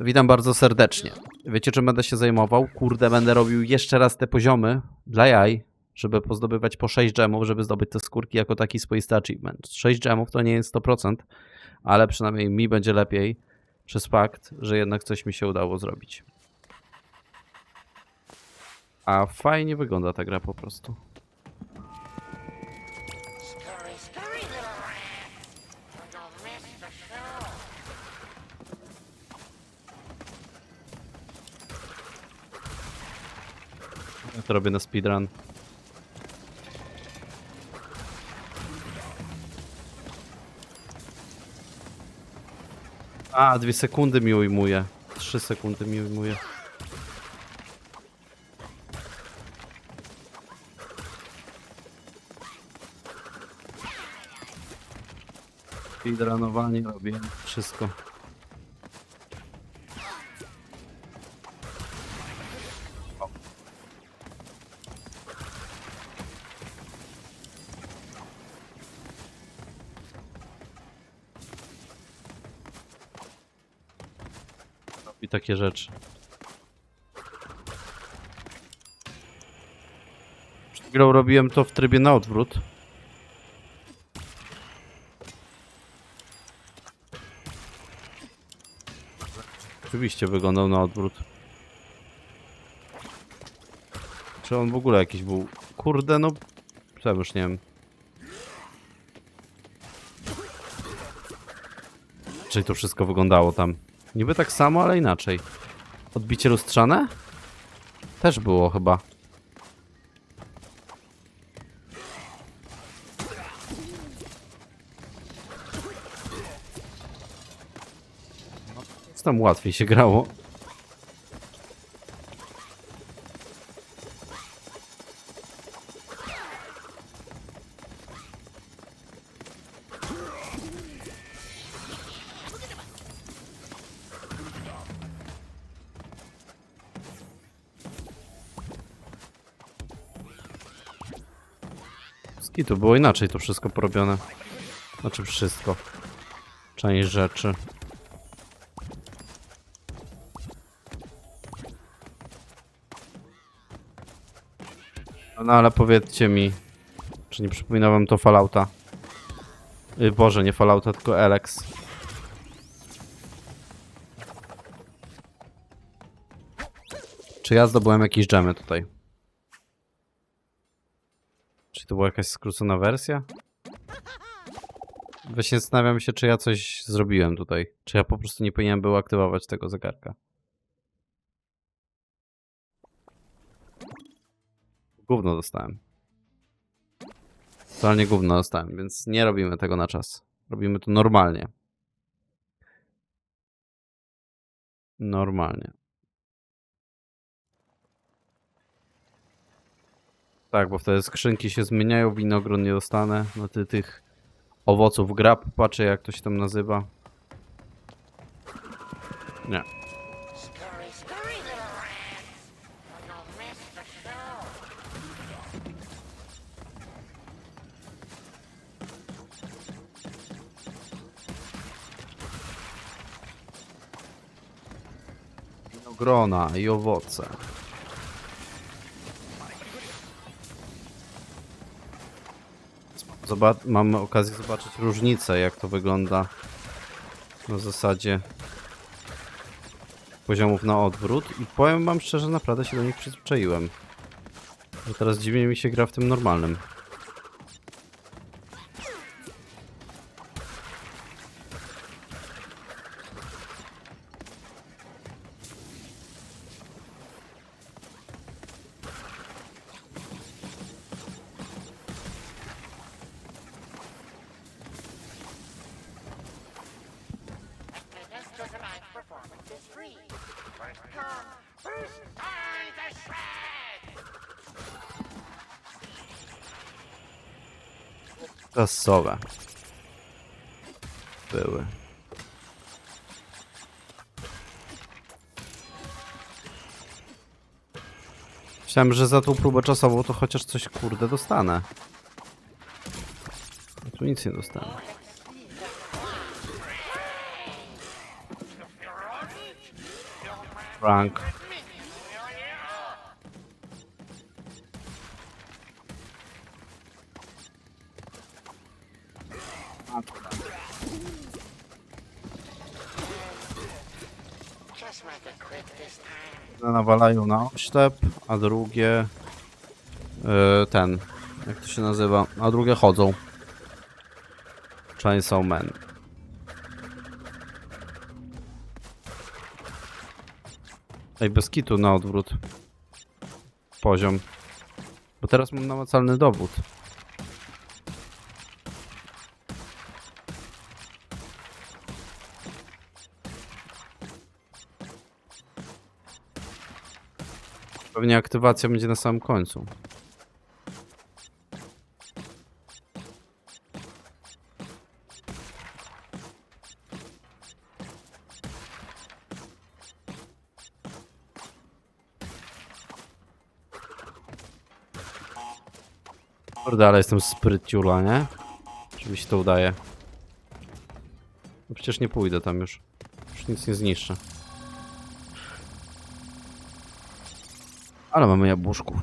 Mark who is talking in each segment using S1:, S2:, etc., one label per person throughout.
S1: Witam bardzo serdecznie. Wiecie, czym będę się zajmował? Kurde, będę robił jeszcze raz te poziomy dla jaj, żeby pozdobywać po 6 gemów, żeby zdobyć te skórki jako taki swoisty achievement. 6 gemów to nie jest 100%, ale przynajmniej mi będzie lepiej przez fakt, że jednak coś mi się udało zrobić. A fajnie wygląda ta gra po prostu. Ja to robię na speedrun. A, dwie sekundy mi ujmuje. Trzy sekundy mi ujmuje. Speedrunowanie robię. Wszystko. Takie rzeczy. Przed robiłem to w trybie na odwrót. Oczywiście wyglądał na odwrót. Czy on w ogóle jakiś był... Kurde, no... Sam już nie wiem. Czyli to wszystko wyglądało tam. Niby tak samo, ale inaczej. Odbicie lustrzane? Też było chyba. No, Jest tam łatwiej się grało. To było inaczej to wszystko porobione. Znaczy wszystko. Część rzeczy. No ale powiedzcie mi, czy nie przypomina wam to Fallouta? Y, Boże, nie Fallouta, tylko Alex. Czy ja zdobyłem jakieś dżemy tutaj? Czy to była jakaś skrócona wersja? Właśnie zastanawiam się, czy ja coś zrobiłem tutaj. Czy ja po prostu nie powinienem był aktywować tego zegarka. Gówno dostałem. Totalnie gówno dostałem, więc nie robimy tego na czas. Robimy to normalnie. Normalnie. Tak, bo wtedy skrzynki się zmieniają, winogron nie dostanę. No ty tych owoców grab, patrzę jak to się tam nazywa. Nie. Winogrona i owoce. Zobac mamy okazję zobaczyć różnicę, jak to wygląda na zasadzie poziomów na odwrót i powiem wam szczerze, naprawdę się do nich przyzwyczaiłem. Że teraz dziwnie mi się gra w tym normalnym. Klasowe. Były. Myślałem, że za tą próbę czasową to chociaż coś kurde dostanę. Tu nic nie dostanę. Frank. Nawalają na oślep, a drugie yy, ten, jak to się nazywa, a drugie chodzą. Chainsaw Man. Ej, bez kitu na odwrót. Poziom. Bo teraz mam namacalny dowód. Pewnie aktywacja będzie na samym końcu. Kurde, ale jestem spryciula, nie? Czy mi się to udaje? No przecież nie pójdę tam już. Już nic nie zniszczę. Ale mamy jabłuszków.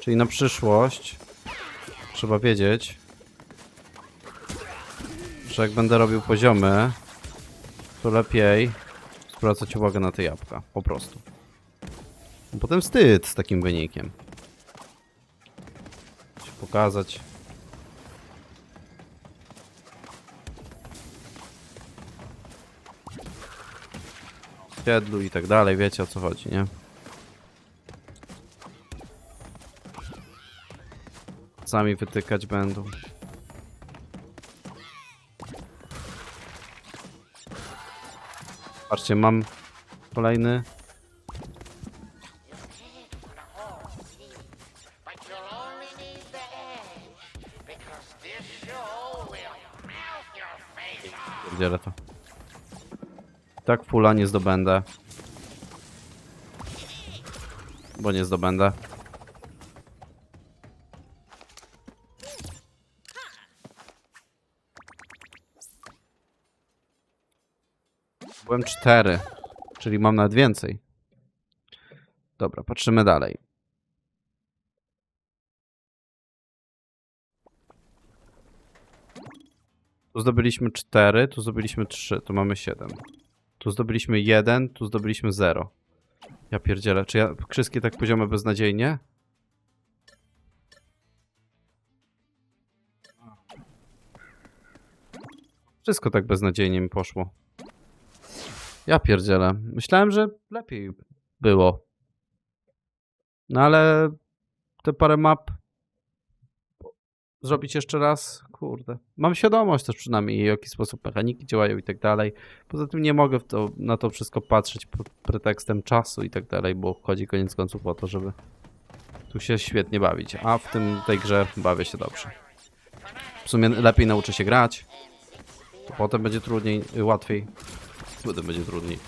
S1: Czyli na przyszłość trzeba wiedzieć, że jak będę robił poziomy, to lepiej zwracać uwagę na te jabłka. Po prostu. Potem wstyd z takim wynikiem. Się pokazać. Siedlu i tak dalej, wiecie o co chodzi, nie? Sami wytykać będą. Patrzcie, mam kolejny. Pierdzielę to. Tak fula nie zdobędę. Bo nie zdobędę. Byłem cztery, czyli mam nawet więcej. Dobra, patrzymy dalej. Tu zdobyliśmy 4, tu zdobyliśmy 3, tu mamy 7. Tu zdobyliśmy 1, tu zdobyliśmy 0. Ja pierdzielę, czy ja wszystkie tak poziomy beznadziejnie? Wszystko tak beznadziejnie mi poszło. Ja pierdzielę. Myślałem, że lepiej było. No ale te parę map zrobić jeszcze raz, kurde. Mam świadomość też przynajmniej, w jaki sposób mechaniki działają i tak dalej. Poza tym nie mogę to, na to wszystko patrzeć pod pretekstem czasu i tak dalej, bo chodzi koniec końców o to, żeby tu się świetnie bawić. A w tym tej grze bawię się dobrze. W sumie lepiej nauczę się grać, to potem będzie trudniej, łatwiej. Potem będzie trudniej.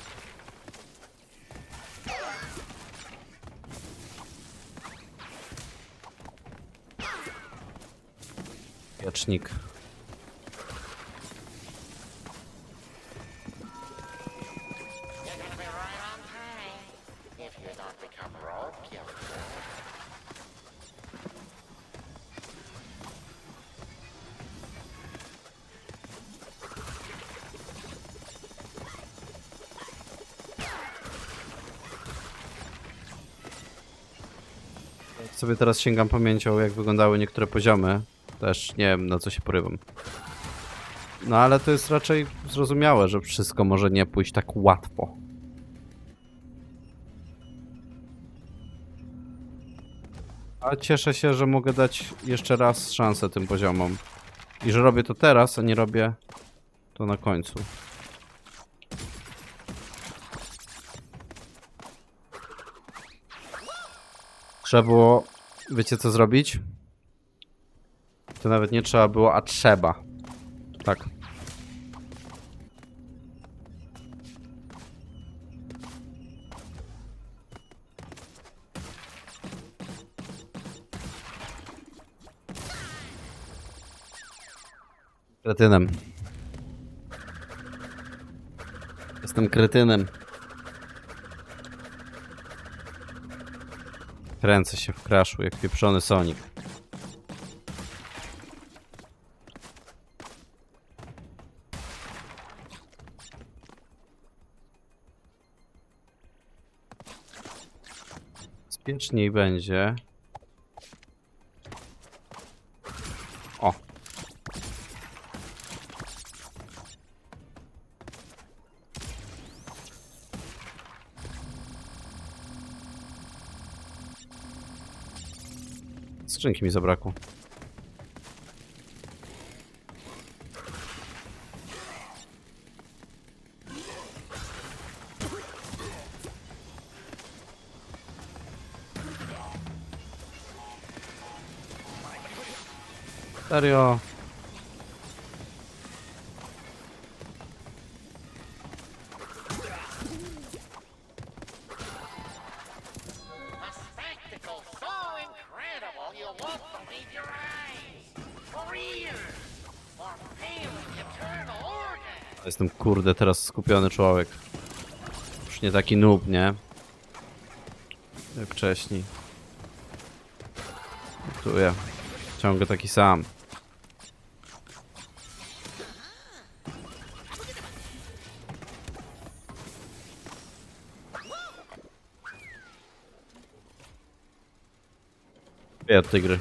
S1: Jak sobie teraz sięgam pamięcią, jak wyglądały niektóre poziomy, też nie wiem na co się porywam. No ale to jest raczej zrozumiałe, że wszystko może nie pójść tak łatwo. Ale cieszę się, że mogę dać jeszcze raz szansę tym poziomom. I że robię to teraz, a nie robię to na końcu. Trzeba było, wiecie co zrobić? To nawet nie trzeba było, a trzeba. Tak. Kretynem. Jestem kretynem. Kręcę się w crashu jak pieprzony Sonic. Bezpieczniej będzie. O. Skrzynki mi zabrakło.
S2: Order.
S1: Jestem kurde teraz skupiony człowiek. Już nie taki noob, nie? Jak wcześniej. Tu ja. Ciągle taki sam. Ja od tej gry.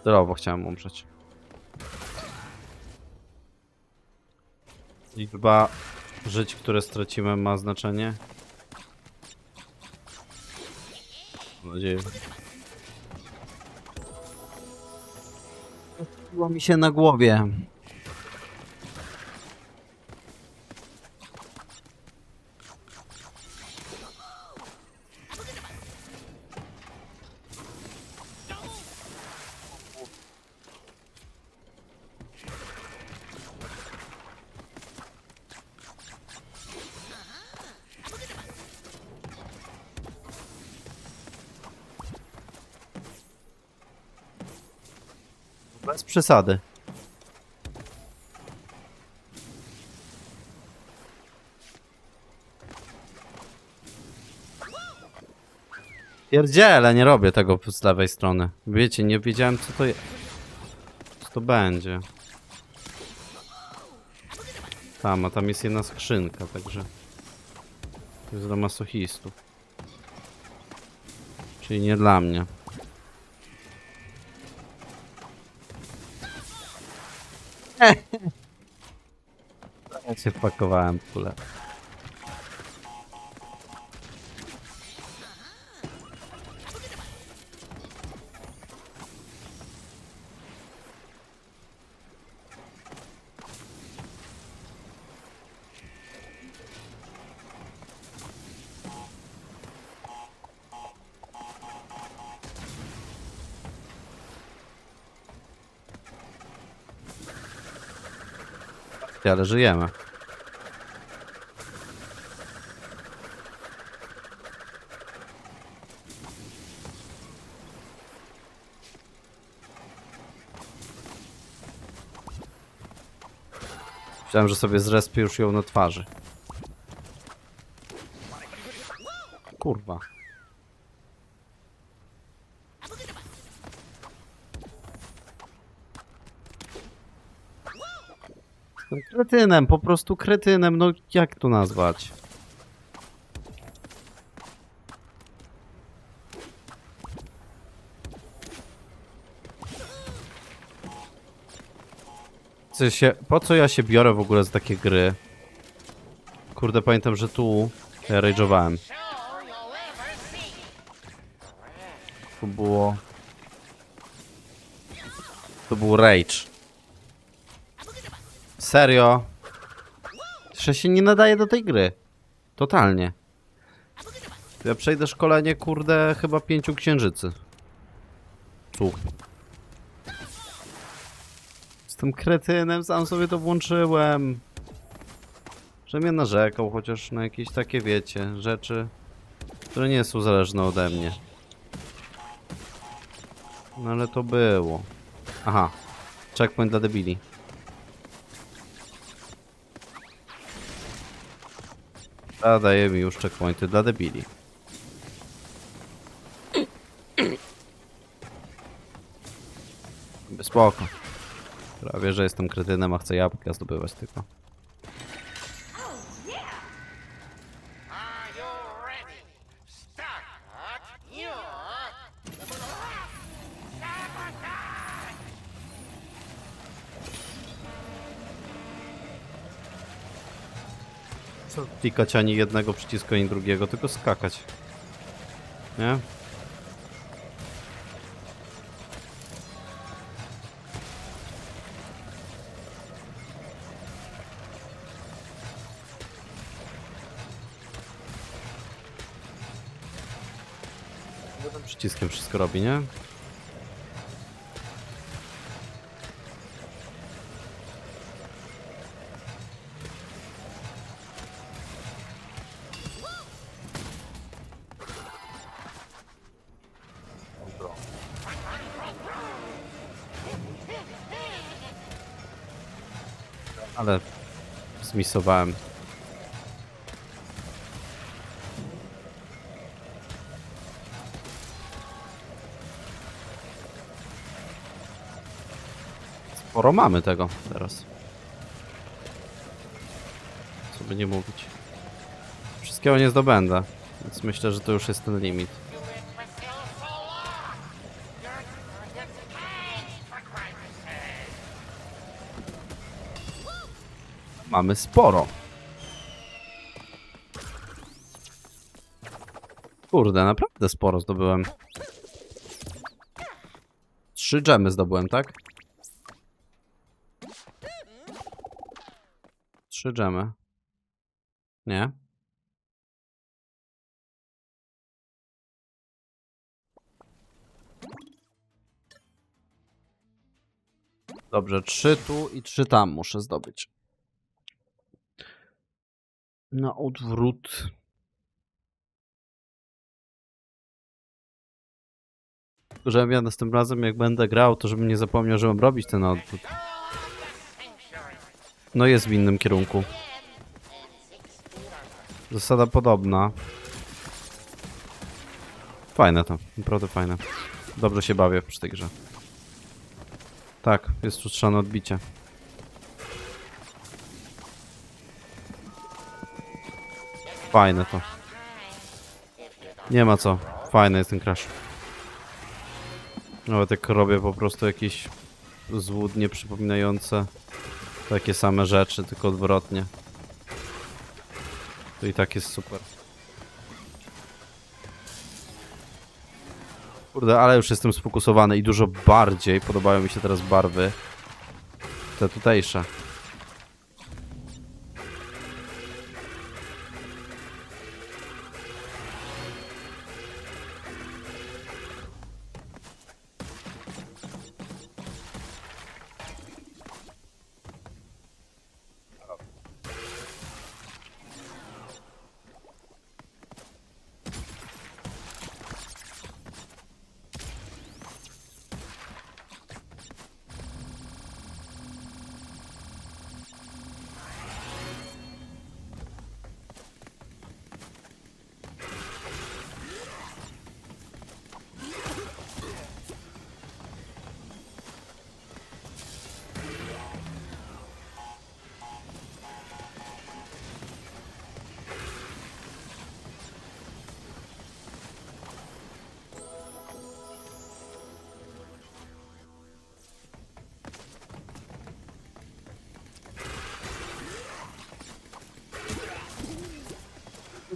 S1: Zdrowo chciałem umrzeć. Liczba żyć, które straciłem ma znaczenie? Mam nadzieję. Było mi się na głowie. Bez przesady. Pierdziele, nie robię tego z lewej strony. Wiecie, nie wiedziałem co to jest. Co to będzie. Tam, a tam jest jedna skrzynka, także... To jest dla masochistów. Czyli nie dla mnie. Ja się wpakowałem w kulę. Ty, Ale żyjemy. Myślałem, że sobie zrespię już ją na twarzy. Kurwa. Kretynem, po prostu kretynem, no jak to nazwać? Co się, po co ja się biorę w ogóle z takie gry? Kurde, pamiętam, że tu ja rage'owałem. To było... To był rage. Serio? Że się nie nadaje do tej gry. Totalnie. Ja przejdę szkolenie, kurde, chyba pięciu księżycy. Tu. Jestem kretynem, sam sobie to włączyłem. Że mnie narzekał chociaż na jakieś takie, wiecie, rzeczy. które nie jest uzależne ode mnie. No ale to było. Aha. Checkpoint dla debili. A daje mi już checkpointy dla debili. Spoko. Prawie, że jestem kretynem, a chcę jabłka zdobywać tylko. Klikać ani jednego przycisku, ani drugiego, tylko skakać. Nie? Jednym przyciskiem wszystko robi, nie? Zmisowałem. Sporo mamy tego teraz. Co by nie mówić. Wszystkiego nie zdobędę, więc myślę, że to już jest ten limit. Mamy sporo. Kurde, naprawdę sporo zdobyłem. Trzy dżemy zdobyłem, tak? Trzy dżemy. Nie? Dobrze, trzy tu i trzy tam muszę zdobyć. Na odwrót. Żebym ja następnym razem, jak będę grał, to żebym nie zapomniał, że mam robić ten odwrót. No jest w innym kierunku. Zasada podobna. Fajne to, naprawdę fajne. Dobrze się bawię przy tej grze. Tak, jest tu strzane odbicie. Fajne to. Nie ma co. Fajny jest ten crash. Nawet jak robię po prostu jakieś złudnie przypominające takie same rzeczy, tylko odwrotnie. To i tak jest super. Kurde, ale już jestem sfokusowany i dużo bardziej podobają mi się teraz barwy. Te tutejsze.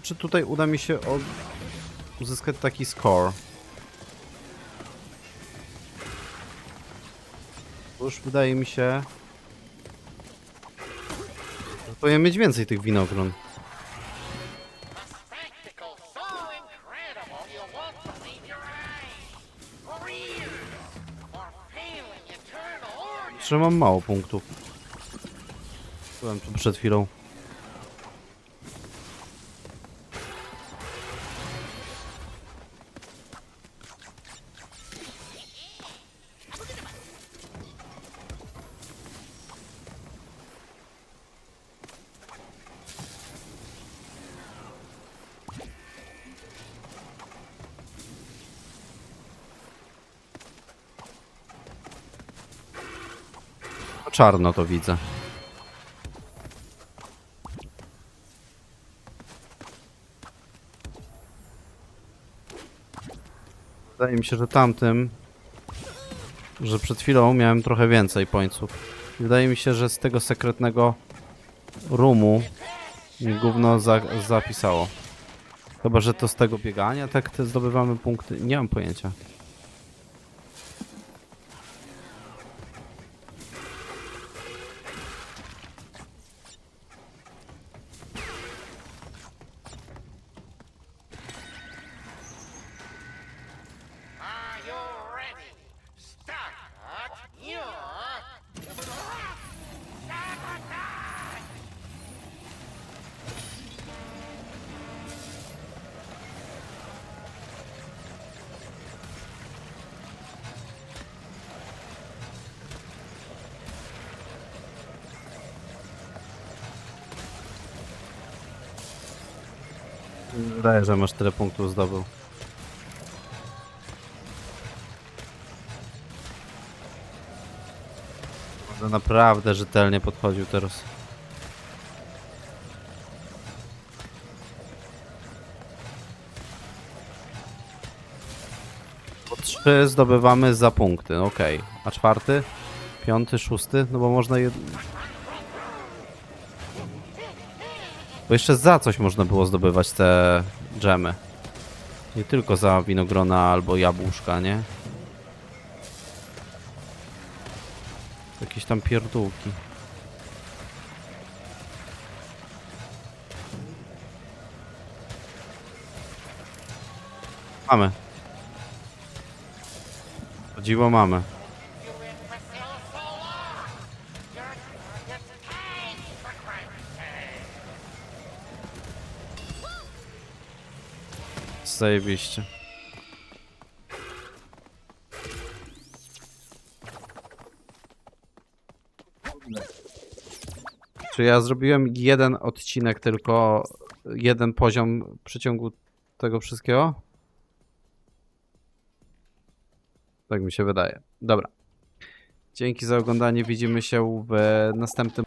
S1: Czy tutaj uda mi się od... uzyskać taki score? Już wydaje mi się... że Powinien mieć więcej tych winogron. Że mam mało punktów. Byłem tu przed chwilą. Czarno to widzę. Wydaje mi się, że tamtym, że przed chwilą miałem trochę więcej pońców. Wydaje mi się, że z tego sekretnego roomu mi gówno za zapisało. Chyba, że to z tego biegania tak te zdobywamy punkty. Nie mam pojęcia. Wydaje, że masz tyle punktów zdobył. Będę naprawdę rzetelnie podchodził teraz. Trzy zdobywamy za punkty, okej. A czwarty? Piąty, szósty? No bo można jed... Bo jeszcze za coś można było zdobywać te dżemy. Nie tylko za winogrona albo jabłuszka, nie? Jakieś tam pierdółki. Mamy. O dziwo mamy. Zajebiście. Czy ja zrobiłem jeden odcinek tylko, jeden poziom w przeciągu tego wszystkiego? Tak mi się wydaje. Dobra. Dzięki za oglądanie. Widzimy się w następnym